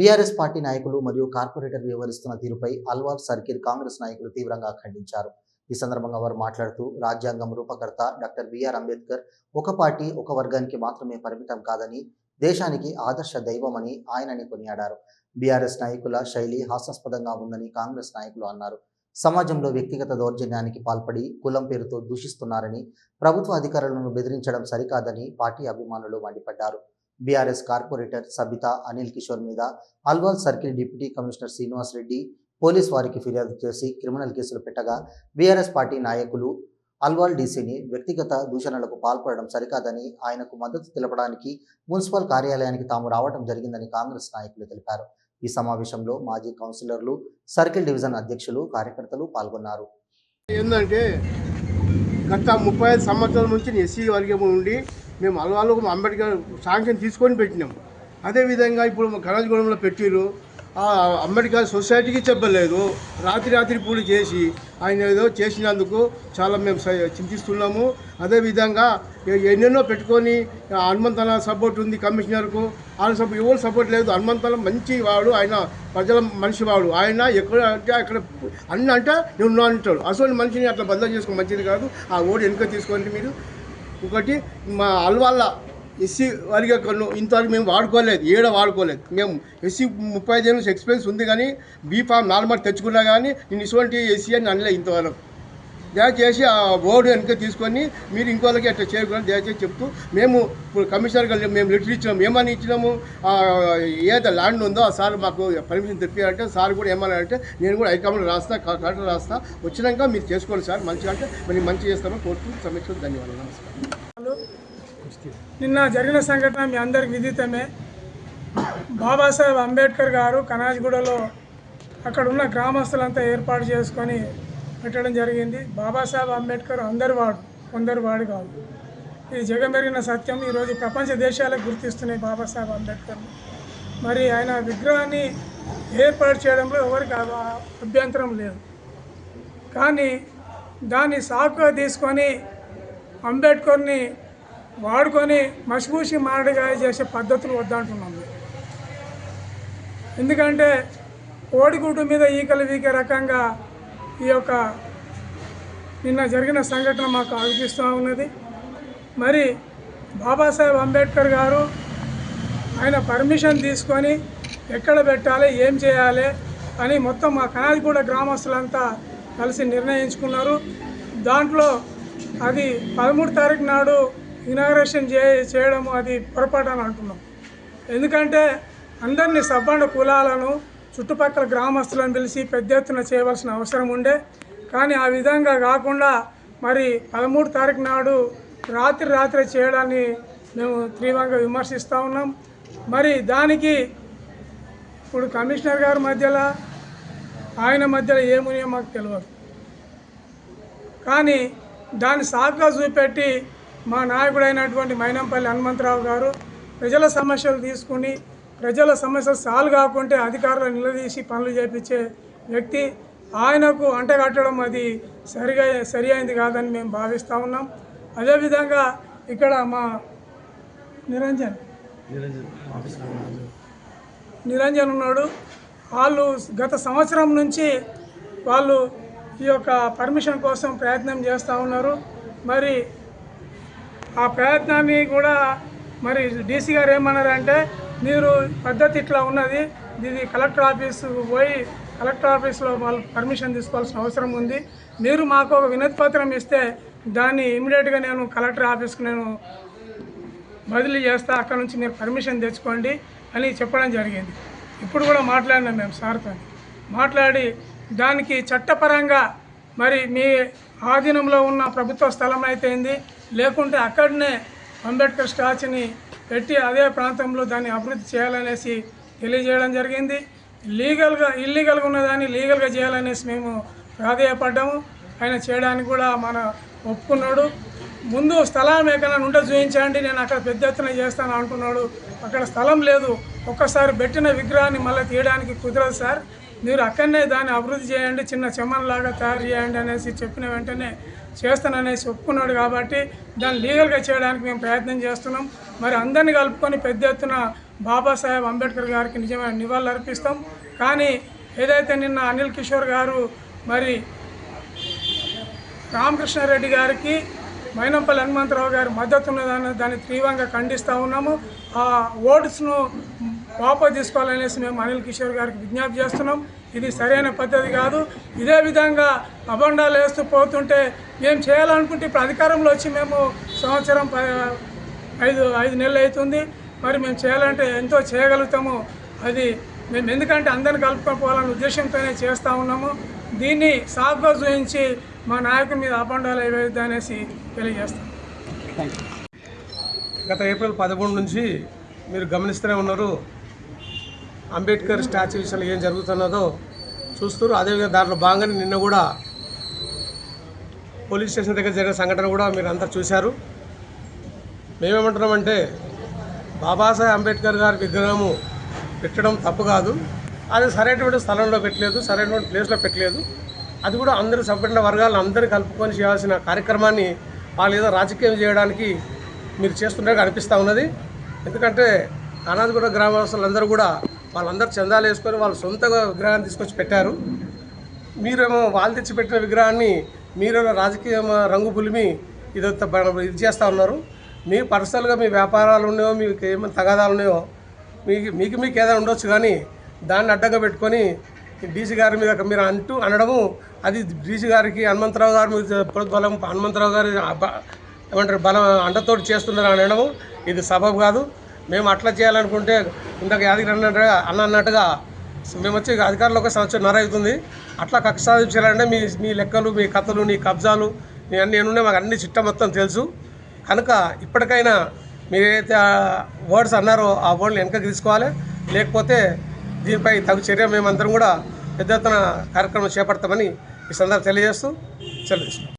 BRS party నాయకులు మరియు corporator వ్యవహరిస్తున్న తీరుపై అల్వార్ సర్కిల్ కాంగ్రెస్ నాయకులు తీవ్రంగా ఖండించారు. ఈ సందర్భంగా వారు మాట్లాడుతూ రాజ్యాంగం రూపకర్త డాక్టర్ బిఆర్ అంబేద్కర్ ఒక పార్టీ ఒక వర్గానికి మాత్రమే పరిమితం కాదని దేశానికి ఆదర్శ దైవమని ఆయనని కొనియాడారు. బీఆర్ఎస్ నాయకుల శైలి హాస్యాస్పదంగా ఉందని కాంగ్రెస్ నాయకులు అన్నారు. సమాజంలో వ్యక్తిగత దౌర్జన్యానికి పాల్పడి కులం పేరుతో దూషిస్తున్నారని ప్రభుత్వ అధికారులను బెదిరించడం సరికాదని పార్టీ అభిమానులు మండిపడ్డారు. బీఆర్ఎస్ కార్పొరేటర్ సబితా అనిల్ కిషోర్ మీద Alwal circle deputy commissioner Srinivas Reddy police వారికి ఫిర్యాదు చేసి క్రిమినల్ కేసులు పెట్టగా బీఆర్ఎస్ పార్టీ నాయకులు అల్వాల్ డీసీని వ్యక్తిగత దూషణలకు పాల్పడడం సరికాదని ఆయనకు మద్దతు తెలపడానికి మున్సిపల్ కార్యాలయానికి తాము రావడం జరిగిందని కాంగ్రెస్ నాయకులు తెలిపారు. ఈ సమావేశంలో మాజీ కౌన్సిలర్లు సర్కిల్ డివిజన్ అధ్యక్షులు కార్యకర్తలు పాల్గొన్నారు. ఏంటంటే గత ముప్పై ఐదు సంవత్సరాల నుంచి ఎస్సీ వర్గం నుండి మేము అలవాళ్ళకు అంబేద్కర్ శాంక్షన్ తీసుకొని పెట్టినాం. అదేవిధంగా ఇప్పుడు కనజగూడెంలో పెట్టిరు అంబేద్కర్ సొసైటీకి చెప్పలేదు. రాత్రి రాత్రి పూలు చేసి ఆయన ఏదో చేసినందుకు చాలా మేము చింతిస్తున్నాము. అదేవిధంగా ఎన్నెన్నో పెట్టుకొని హనుమంతల హనుమంతన సపోర్ట్ ఉంది కమిషనర్కు. ఆయన సపోర్ట్ ఎవరు సపోర్ట్ లేదు. హనుమంతన మంచి వాడు. ఆయన ప్రజల మనిషి వాడు. ఆయన ఎక్కడ అంటే అక్కడ అన్న అంటే నేను అంటాడు. అసలు మనిషిని అట్లా బదిలీ చేసుకో మంచిది కాదు. ఆ ఓడి వెనుక తీసుకోండి మీరు. ఒకటి మా అల్వాళ్ళ ఎస్సీ వారిగా కొను ఇంతవరకు మేము వాడుకోలేదు ఏడ వాడుకోలేదు. మేము ఎస్సీ ముప్పై ఐదు ఎక్స్పీరియన్స్ ఉంది కానీ బీఫామ్ నార్మల్ తెచ్చుకున్నా కానీ నేను ఇటువంటి ఎస్సీ అని అనలేదు ఇంతవరకు. దయచేసి ఆ బోర్డు వెనుక తీసుకొని మీరు ఇంకోళ్ళకి అట్లా చేయకూడదు దయచేసి చెప్తూ మేము ఇప్పుడు కమిషనర్ గారు మేము లెటర్ ఇచ్చినాము ఏమని ఇచ్చినాము? ఏదో ల్యాండ్ ఉందో ఆ సార్ మాకు పర్మిషన్ తెప్పారంటే సార్ కూడా ఏమన్నారంటే నేను కూడా హైకమాండ్ రాస్తా కలెక్టర్ రాస్తా వచ్చినాక మీరు చేసుకోండి సార్ మంచిగా అంటే మరి మంచి చేస్తామని కోరుతూ సమీక్ష ధన్యవాదాలు నమస్కారం. నిన్న జరిగిన సంఘటన మీ అందరికి విదితమే. బాబాసాహెబ్ అంబేద్కర్ గారు కనాజ్గూడలో అక్కడ ఉన్న గ్రామస్తులంతా ఏర్పాటు చేసుకొని పెట్టడం జరిగింది. బాబాసాహెబ్ అంబేద్కర్ అందరి వాడు కొందరు వాడు కాదు. ఇది జగమెరిగిన సత్యం. ఈరోజు ప్రపంచ దేశాలకు గుర్తిస్తున్నాయి బాబాసాహెబ్ అంబేద్కర్ మరి ఆయన విగ్రహాన్ని ఏర్పాటు చేయడంలో ఎవరికి అభ్యంతరం లేదు. కానీ దాన్ని సాకుగా తీసుకొని అంబేద్కర్ని వాడుకొని మసిపూసి మారడిగాయ చేసే పద్ధతులు వద్దంటున్నాం ఎందుకంటే కోడిగుడ్డు మీద ఈకలు వీకే రకంగా ఈ యొక్క నిన్న జరిగిన సంఘటన మాకు అనిపిస్తూ ఉన్నది. మరి బాబాసాహెబ్ అంబేద్కర్ గారు ఆయన పర్మిషన్ తీసుకొని ఎక్కడ పెట్టాలి ఏం చేయాలి అని మొత్తం మా కనాలిగూడ గ్రామస్తులంతా కలిసి నిర్ణయించుకున్నారు. దాంట్లో అది పదమూడు తారీఖు నాడు ఇనాగ్రేషన్ చే చేయడం అది పొరపాటు అని అంటున్నాం ఎందుకంటే అందరినీ సబ్బండ కులాలను చుట్టుపక్కల గ్రామస్తులను పిలిచి పెద్ద ఎత్తున చేయవలసిన అవసరం ఉండే. కానీ ఆ విధంగా కాకుండా మరి పదమూడు తారీఖు నాడు రాత్రి రాత్రి చేయడాన్ని మేము తీవ్రంగా విమర్శిస్తూ ఉన్నాం. మరి దానికి ఇప్పుడు కమిషనర్ గారి మధ్యలో ఆయన మధ్యలో ఏమునియో మాకు తెలియదు కానీ దాన్ని సాకుగా చూపెట్టి మా నాయకుడైనటువంటి మైనంపల్లి హనుమంతరావు గారు ప్రజల సమస్యలు తీసుకుని ప్రజల సమస్యలు సాల్వ్ కాకుంటే అధికారులు నిలదీసి పనులు చేపించే వ్యక్తి ఆయనకు అంటగట్టడం అది సరిగా సరి అయింది కాదని మేము భావిస్తూ ఉన్నాం. అదేవిధంగా ఇక్కడ మా నిరంజన్. నిరంజన్ ఉన్నాడు. వాళ్ళు గత సంవత్సరం నుంచి వాళ్ళు ఈ యొక్క పర్మిషన్ కోసం ప్రయత్నం చేస్తూ ఉన్నారు. మరి ఆ ప్రయత్నాన్ని కూడా మరి డీసీ గారు ఏమన్నారంటే మీరు పద్ధతి ఇట్లా ఉన్నది ఇది కలెక్టర్ ఆఫీసుకు పోయి కలెక్టర్ ఆఫీస్లో వాళ్ళు పర్మిషన్ తీసుకోవాల్సిన అవసరం ఉంది. మీరు మాకు ఒక వినతి పత్రం ఇస్తే దాన్ని ఇమీడియట్గా నేను కలెక్టర్ ఆఫీస్కి నేను బదిలీ చేస్తా అక్కడ నుంచి మీరు పర్మిషన్ తెచ్చుకోండి అని చెప్పడం జరిగింది. ఇప్పుడు కూడా మాట్లాడినాం మేము సార్తో. మాట్లాడి దానికి చట్టపరంగా మరి మీ ఆధీనంలో ఉన్న ప్రభుత్వ స్థలం అయితే లేకుంటే అక్కడనే అంబేద్కర్ స్టాచ్ని పెట్టి అదే ప్రాంతంలో దాన్ని అభివృద్ధి చేయాలనేసి తెలియజేయడం జరిగింది. లీగల్గా ఇల్లీగల్గా ఉన్నదాన్ని లీగల్గా చేయాలనేసి మేము ప్రాధేయపడ్డాము. ఆయన చేయడానికి కూడా మన ఒప్పుకున్నాడు. ముందు స్థలం ఎక్కడైనా ఉంటే చూపించండి నేను అక్కడ పెద్ద ఎత్తున చేస్తాను అంటున్నాడు అక్కడ స్థలం లేదు. ఒక్కసారి పెట్టిన విగ్రహాన్ని మళ్ళీ తీయడానికి కుదరదు సార్. మీరు అక్కడనే దాన్ని అభివృద్ధి చేయండి చిన్న చెమ్మన్లాగా తయారు చేయండి అనేసి చెప్పిన వెంటనే చేస్తాననేసి ఒప్పుకున్నాడు కాబట్టి దాన్ని లీగల్గా చేయడానికి మేము ప్రయత్నం చేస్తున్నాం. మరి అందరినీ కలుపుకొని పెద్ద ఎత్తున బాబాసాహెబ్ అంబేద్కర్ గారికి నిజమైన నివాళులు అర్పిస్తాం. కానీ ఏదైతే నిన్న అనిల్ కిషోర్ గారు మరి రామకృష్ణారెడ్డి గారికి మైనంపల్లి హనుమంతరావు గారి మద్దతు ఉన్నదాన్ని దాన్ని తీవ్రంగా ఖండిస్తూ ఉన్నాము. ఆ ఓట్స్ను వాపసు తీసుకోవాలనేసి మేము అనిల్ కిషోర్ గారికి విజ్ఞప్తి చేస్తున్నాం. ఇది సరైన పద్ధతి కాదు. ఇదే విధంగా అబండాలు వేస్తూ పోతుంటే మేము చేయాలనుకుంటే ఇప్పుడు అధికారంలో వచ్చి మేము సంవత్సరం ప- ఐదు ఐదు నెలలు అవుతుంది. మరి మేము చేయాలంటే ఎంతో చేయగలుగుతాము. అది మేము ఎందుకంటే అందరిని కలుపుకొని పోవాలనే ఉద్దేశంతోనే చేస్తూ ఉన్నాము. దీన్ని సాఫ్గా చూపించి మా నాయకుడి మీద అబండాలు వేయద్దు అనేసి తెలియజేస్తాం. గత ఏప్రిల్ పదమూడు నుంచి మీరు గమనిస్తూనే ఉన్నారు. అంబేద్కర్ స్టాచ్యూ విషయంలో ఏం జరుగుతున్నదో చూస్తారు అదేవిధంగా దాంట్లో భాగంగానే నిన్న కూడా పోలీస్ స్టేషన్ దగ్గర జరిగిన సంఘటన కూడా మీరు అంతా చూశారు. మేమేమంటున్నామంటే బాబాసాహెబ్ అంబేద్కర్ గారి విగ్రహము పెట్టడం తప్పు కాదు. అది సరైనటువంటి స్థలంలో పెట్టలేదు సరైనటువంటి ప్లేస్లో పెట్టలేదు. అది కూడా అందరూ సంపన్న వర్గాలను అందరూ కలుపుకొని చేయాల్సిన కార్యక్రమాన్ని వాళ్ళు ఏదో రాజకీయం చేయడానికి మీరు చేస్తున్నట్టు అనిపిస్తూ ఉన్నది. ఎందుకంటే అనాథగూడ గ్రామస్తులందరూ కూడా వాళ్ళందరూ చందాలు వేసుకొని వాళ్ళ సొంత విగ్రహాన్ని తీసుకొచ్చి పెట్టారు. మీరేమో వాళ్ళు తెచ్చి పెట్టిన విగ్రహాన్ని మీరేమో రాజకీయ రంగు పులిమి ఇదంతా ఇది చేస్తూ ఉన్నారు. మీ పర్సనల్గా మీ వ్యాపారాలు ఉన్నాయో మీకు ఏమైనా తగాదాలు ఉన్నాయో మీకు మీకు మీకు ఏదైనా ఉండొచ్చు కానీ దాన్ని అడ్డంగా పెట్టుకొని డీసీ గారి మీద మీరు అంటూ అనడము అది డీసీ గారికి హనుమంతరావు గారి మీద బలం హనుమంతరావు గారి ఏమంటారు బలం అండతోటి చేస్తున్నారు అనడము ఇది సబబు కాదు. మేము అట్లా చేయాలనుకుంటే ఇందాక యాదగిరి అన్నట్టుగా అన్న అన్నట్టుగా మేము వచ్చి అధికారంలో ఒక సంవత్సరం అవుతుంది. అట్లా కక్ష సాధించాలంటే మీ మీ లెక్కలు మీ కథలు నీ కబ్జాలు నీ అన్ని ఏమున్నాయి మాకు అన్ని చిట్ట మొత్తం తెలుసు. కనుక ఇప్పటికైనా మీరైతే వర్డ్స్ అన్నారో ఆ వర్డ్లు వెనక తీసుకోవాలి. లేకపోతే దీనిపై తగు చర్య మేమందరం కూడా పెద్ద ఎత్తున కార్యక్రమం చేపడతామని ఈ సందర్భం తెలియజేస్తూ సెలవు